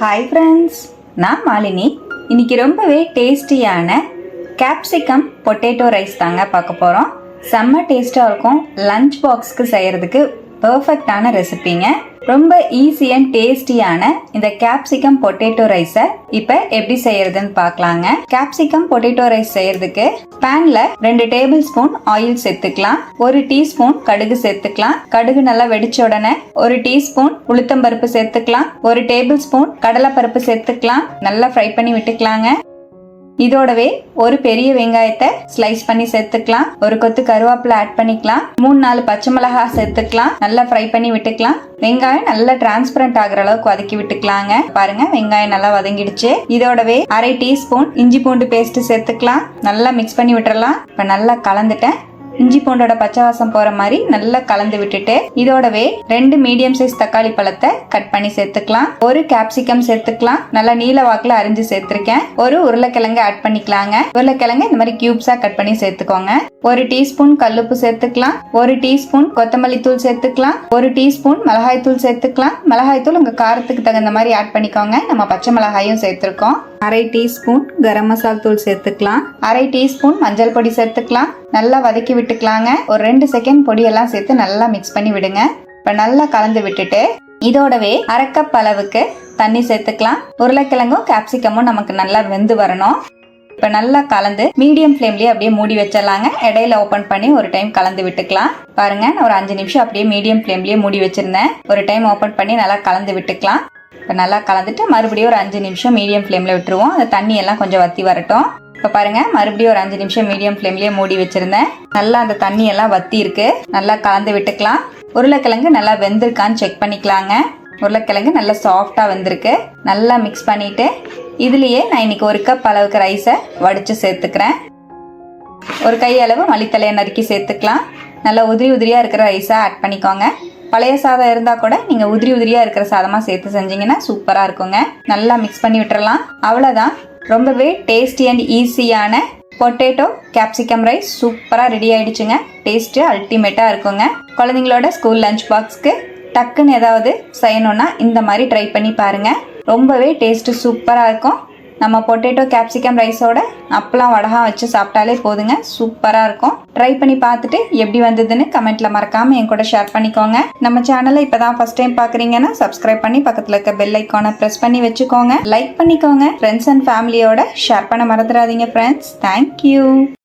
Hi friends நான் மாலினி. இன்னைக்கு ரொம்பவே டேஸ்டியான கேப்சிகம் பொட்டேட்டோ ரைஸ் தாங்க பார்க்க போகிறோம் செம்ம டேஸ்ட்டாக இருக்கும். லஞ்ச் பாக்ஸ்க்கு செய்கிறதுக்கு பர்ஃபெக்டான ரெசிபிங்க ரொம்ப ஈஸி அண்ட் டேஸ்டியான இந்த கேப்சிகம் பொட்டேட்டோ ரைஸை இப்போ எப்படி செய்யறதுன்னு பார்க்கலாங்க. கேப்சிகம் பொட்டேட்டோ ரைஸ் செய்யறதுக்கு பேன்ல ரெண்டு டேபிள் ஸ்பூன் ஆயில் சேர்த்துக்கலாம். ஒரு டீஸ்பூன் கடுகு சேர்த்துக்கலாம். கடுகு நல்லா வெடிச்ச உடனே ஒரு டீஸ்பூன் உளுத்தம்பருப்பு சேர்த்துக்கலாம். ஒரு டேபிள் ஸ்பூன் கடலைப்பருப்பு சேர்த்துக்கலாம். நல்லா ஃப்ரை பண்ணி விட்டுக்கலாங்க. இதோடவே ஒரு பெரிய வெங்காயத்தை ஸ்லைஸ் பண்ணி சேர்த்துக்கலாம். ஒரு கொத்து கருவேப்பிலை ஆட் பண்ணிக்கலாம். மூணு நாலு பச்சை மிளகா சேர்த்துக்கலாம். நல்லா ஃப்ரை பண்ணி விட்டுக்கலாம். வெங்காயம் நல்லா டிரான்ஸ்பரண்ட் ஆகுற அளவுக்கு வதக்கி விட்டுக்கலாங்க. பாருங்க வெங்காயம் நல்லா வதங்கிடுச்சு. இதோடவே அரை டீஸ்பூன் இஞ்சி பூண்டு பேஸ்ட் சேர்த்துக்கலாம். நல்லா மிக்ஸ் பண்ணி விட்டுறலாம். இப்ப நல்லா கலந்துட்டேன். இஞ்சி பூண்டோட பச்சை வாசம் போற மாதிரி நல்லா கலந்து விட்டுட்டு இதோடவே ரெண்டு மீடியம் சைஸ் தக்காளி பழத்தை கட் பண்ணி சேர்த்துக்கலாம். ஒரு கேப்சிகம் சேர்த்துக்கலாம். நல்லா நீல வாக்குல அரிஞ்சு சேர்த்திருக்கேன். ஒரு உருளைக்கிழங்கு ஆட் பண்ணிக்கலாங்க. உருளைக்கிழங்கு இந்த மாதிரி கியூப்ஸா கட் பண்ணி சேர்த்துக்கோங்க. ஒரு டீஸ்பூன் கல்லுப்பு சேர்த்துக்கலாம். ஒரு டீஸ்பூன் கொத்தமல்லி தூள் சேர்த்துக்கலாம். ஒரு டீஸ்பூன் மிளகாய் தூள் சேர்த்துக்கலாம். மிளகாய் தூள் உங்க காரத்துக்கு தகுந்த மாதிரி ஆட் பண்ணிக்கோங்க. நம்ம பச்சை மிளகாயும் சேர்த்திருக்கோம். அரை டீஸ்பூன் கரம் மசால் தூள் சேர்த்துக்கலாம். அரை டீஸ்பூன் மஞ்சள் பொடி சேர்த்துக்கலாம். நல்லா வதக்கி விட்டுக்கலாங்க. ஒரு ரெண்டு செகண்ட் பொடியெல்லாம் சேர்த்து நல்லா மிக்ஸ் பண்ணி விடுங்க. இப்போ நல்லா கலந்து விட்டுட்டு இதோடவே அரைக்கப் அளவுக்கு தண்ணி சேர்த்துக்கலாம். உருளைக்கிழங்கும் கேப்சிகமும் நமக்கு நல்லா வெந்து வரணும். இப்போ நல்லா கலந்து மீடியம் ஃப்ளேம்லேயே அப்படியே மூடி வச்சிடலாங்க. இடையில ஓப்பன் பண்ணி ஒரு டைம் கலந்து விட்டுக்கலாம். பாருங்க நான் ஒரு அஞ்சு நிமிஷம் அப்படியே மீடியம் ஃப்ளேம்லேயே மூடி வச்சிருந்தேன். ஒரு டைம் ஓப்பன் பண்ணி நல்லா கலந்து விட்டுக்கலாம். இப்போ நல்லா கலந்துட்டு மறுபடியும் ஒரு அஞ்சு நிமிஷம் மீடியம் ஃப்ளேமில் விட்டுருவோம். அந்த தண்ணி எல்லாம் கொஞ்சம் வத்தி வரட்டும். இப்போ பாருங்க மறுபடியும் ஒரு அஞ்சு நிமிஷம் மீடியம் ஃப்ளேம்லேயே மூடி வச்சிருந்தேன். நல்லா அந்த தண்ணி எல்லாம் வத்தி இருக்கு. நல்லா கலந்து விட்டுக்கலாம். உருளைக்கிழங்கு நல்லா வெந்திருக்கான்னு செக் பண்ணிக்கலாங்க. உருளைக்கிழங்கு நல்லா சாஃப்டாக வந்திருக்கு. நல்லா மிக்ஸ் பண்ணிட்டு இதுலேயே நான் இன்னைக்கு ஒரு கப் அளவுக்கு ரைஸை வடித்து சேர்த்துக்கிறேன். ஒரு கை அளவு மளித்தலையை நறுக்கி சேர்த்துக்கலாம். நல்லா உதிரி உதிரியாக இருக்கிற ரைஸாக ஆட் பண்ணிக்கோங்க. பழைய சாதம் இருந்தால் கூட நீங்கள் உதிரி உதிரியாக இருக்கிற சாதமாக சேர்த்து செஞ்சீங்கன்னா சூப்பராக இருக்குங்க. நல்லா மிக்ஸ் பண்ணி விட்டுறலாம். அவ்வளோதான் ரொம்பவே டேஸ்டி அண்ட் ஈஸியான பொட்டேட்டோ கேப்சிகம் ரைஸ் சூப்பராக ரெடி ஆயிடுச்சுங்க. டேஸ்ட்டு அல்டிமேட்டாக இருக்குங்க. குழந்தைங்களோட ஸ்கூல் லஞ்ச் பாக்ஸ்க்கு டக்குன்னு ஏதாவது செய்யணும்னா இந்த மாதிரி ட்ரை பண்ணி பாருங்கள் ரொம்பவே டேஸ்ட்டு சூப்பராக இருக்கும். நம்ம பொட்டேட்டோ கேப்சிகம் ரைஸோட அப்பளம் வடகா வச்சு சாப்பிட்டாலே போதுங்க. சூப்பராக இருக்கும். ட்ரை பண்ணி பார்த்துட்டு எப்படி வந்ததுன்னு கமெண்ட்ல மறக்காம என் கூட ஷேர் பண்ணிக்கோங்க. நம்ம சேனலை இப்பதான் ஃபர்ஸ்ட் டைம் பார்க்குறீங்கன்னா சப்ஸ்கிரைப் பண்ணி பக்கத்தில் இருக்க பெல் ஐக்கானை ப்ரெஸ் பண்ணி வச்சுக்கோங்க. லைக் பண்ணிக்கோங்க. ஃப்ரெண்ட்ஸ் அண்ட் ஃபேமிலியோட ஷேர் பண்ண மறந்துடாதீங்க ஃப்ரெண்ட்ஸ் தேங்க்யூ